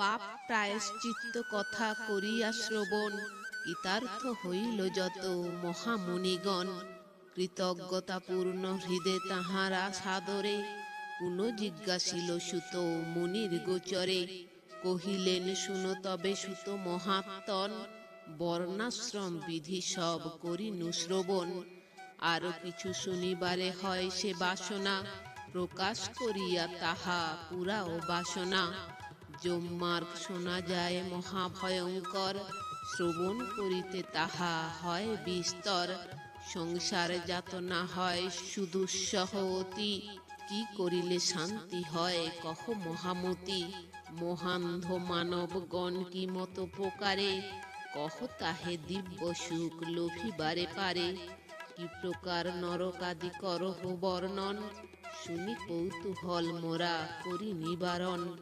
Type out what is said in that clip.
পাপ প্রায়শ্চিত্ত কথা করিয়া শ্রবণ, কৃতার্থ হইল যত মহামুনিগণ। কৃতজ্ঞতাপূর্ণ হৃদে তাহারা সাদরে, পুনঃ জিজ্ঞাসিল সুত মুনির গোচরে, কহিলেন, শুন তবে সুত মহাত্তন, বর্ণাশ্রম বিধি সব করিনু শ্রবণ। আরও কিছু শুনিবারে হয় সে বাসনা, প্রকাশ করিয়া তাহা পুরা ও বাসনা। যমার্গ শোনা যায় মহাভয়ঙ্কর। শ্রবণ করিতে তাহা হয় বিস্তর। সংসার যাতনা হয় সুদুঃসহ অতি কি করিলে শান্তি হয় কহ মহামতি। মহান্ধ মানবগণ কি মতো প্রকারে? কহ তাহে দিব্য সুখ লোভিবারে পারে। কি প্রকার নরকাদি করহ বর্ণন? শুনি কৌতূহল মোরা করি নিবারণ।